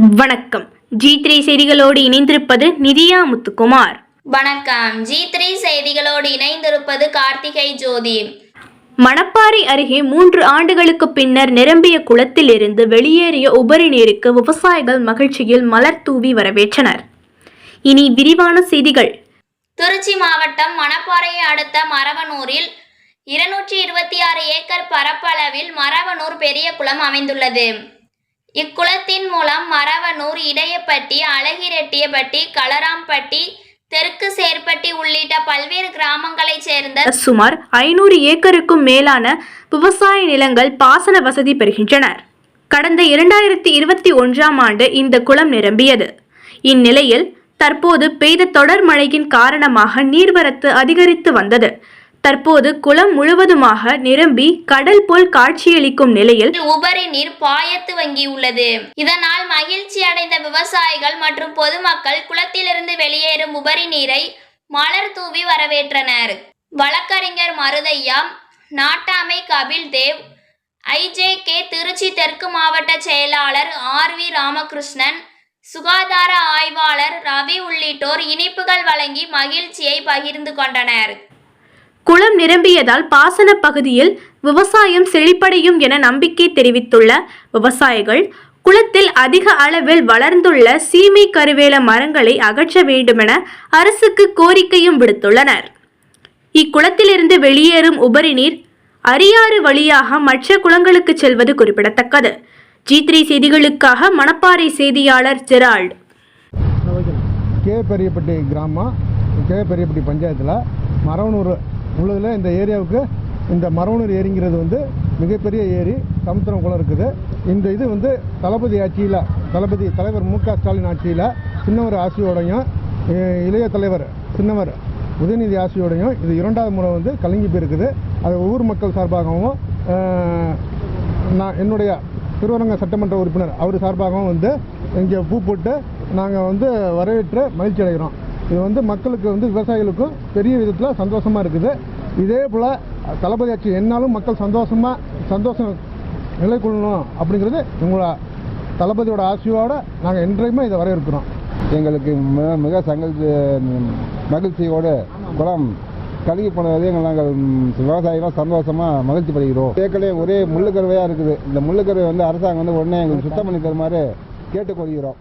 வணக்கம். G three செய்திகளோடு இணைந்திருப்பது நிதியா முத்துக்குமார். வணக்கம். ஜி த்ரீ செய்திகளோடு இணைந்திருப்பது கார்த்திகை ஜோதி. மணப்பாறை அருகே மூன்று ஆண்டுகளுக்கு பின்னர் நிரம்பிய குளத்திலிருந்து வெளியேறிய உபரி நீருக்கு விவசாயிகள் மகிழ்ச்சியில் மலர் தூவி வரவேற்றனர். இனி விரிவான செய்திகள். திருச்சி மாவட்டம் மணப்பாறையை அடுத்த மரவனூரில் இருநூற்றி இருபத்தி ஆறு ஏக்கர் பரப்பளவில் மரவனூர் பெரிய குளம் அமைந்துள்ளது. இக்குளத்தின் மூலம் மரவனூர் இடையப்பட்டி அழகிரெட்டியப்பட்டி களராம்பட்டி தெற்கு சேர்பட்டி உள்ளிட்ட பல்வேறு கிராமங்களைச் சேர்ந்த சுமார் ஐநூறு ஏக்கருக்கும் மேலான விவசாய நிலங்கள் பாசன வசதி பெறுகின்றனர். கடந்த இரண்டாயிரத்தி இருபத்தி ஒன்றாம் ஆண்டு இந்த குளம் நிரம்பியது. இந்நிலையில் தற்போது பெய்த தொடர் மழையின் காரணமாக நீர்வரத்து அதிகரித்து வந்தது. தற்போது குளம் முழுவதுமாக நிரம்பி கடல் போல் காட்சியளிக்கும் நிலையில் உபரி நீர் பாயத்து வங்கியுள்ளது இதனால் மகிழ்ச்சி அடைந்த விவசாயிகள் மற்றும் பொதுமக்கள் குளத்திலிருந்து வெளியேறும் உபரி நீரை மலர் தூவி வரவேற்றனர். வழக்கறிஞர் மருதையா நாட்டாமை கபில் தேவ் ஐஜேகே திருச்சி தெற்கு மாவட்ட செயலாளர் ஆர் வி ராமகிருஷ்ணன் சுகாதார ஆய்வாளர் ரவி உள்ளிட்டோர் இனிப்புகள் வழங்கி மகிழ்ச்சியை பகிர்ந்து கொண்டனர். குளம் நிரம்பியதால் பாசன பகுதியில் விவசாயம் செழிப்படையும் என நம்பிக்கை தெரிவித்துள்ள விவசாயிகள் குளத்தில் அதிக அளவில் வளர்ந்துள்ள சீமை கருவேல மரங்களை அகற்ற வேண்டுமென அரசுக்கு கோரிக்கையும் விடுத்துள்ளனர். இக்குளத்திலிருந்து வெளியேறும் உபரி நீர் அரியாறு வழியாக மற்ற குளங்களுக்கு செல்வது குறிப்பிடத்தக்கது. ஜி த்ரீ செய்திகளுக்காக மணப்பாறை செய்தியாளர் ஜெரால்ட். கே பெரியப்பட்டி கிராமம் கே பெரியப்பட்டி பஞ்சாயத்தில் மரவனூர் உள்ளதில் இந்த ஏரியாவுக்கு இந்த மரவனூர் ஏரிங்கிறது வந்து மிகப்பெரிய ஏரி சமுத்திரம் குளம் இருக்குது. இந்த இது வந்து தளபதி ஆட்சியில் தளபதி தலைவர் மு க ஸ்டாலின் ஆட்சியில் சின்னவர் ஆசியோடையும் இளைய தலைவர் சின்னவர் உதயநிதி ஆசியோடையும் இது இரண்டாவது முறை வந்து கலங்கி போயிருக்குது. அது ஊர் மக்கள் சார்பாகவும் நான் என்னுடைய திருவரங்க சட்டமன்ற உறுப்பினர் அவர் சார்பாகவும் வந்து இங்கே பூ போட்டு நாங்கள் வந்து வரவேற்று மகிழ்ச்சி அடைகிறோம் இது வந்து மக்களுக்கு வந்து விவசாயிகளுக்கும் பெரிய விதத்தில் சந்தோஷமாக இருக்குது. இதே போல் தளபதி ஆட்சி என்னாலும் மக்கள் சந்தோஷமாக சந்தோஷம் நிலை கொள்ளணும் அப்படிங்கிறது எங்களோட தளபதியோட ஆசையோடு நாங்கள் என்றையுமே இதை வரவேற்கிறோம். எங்களுக்கு மிக மிக சங்கல் மகிழ்ச்சியோடு குளம் கழுகி போனதே எங்கள் நாங்கள் ம், விவசாயிகள் சந்தோஷமாக மகிழ்ச்சி படுகிறோம். ஏற்கனவே ஒரே முள்ளுக்கருவையாக இருக்குது. இந்த முள்ளுக்கருவை வந்து அரசாங்கம் வந்து உடனே எங்களுக்கு சுத்தம் பண்ணி தருமாறு கேட்டுக்கொள்கிறோம்.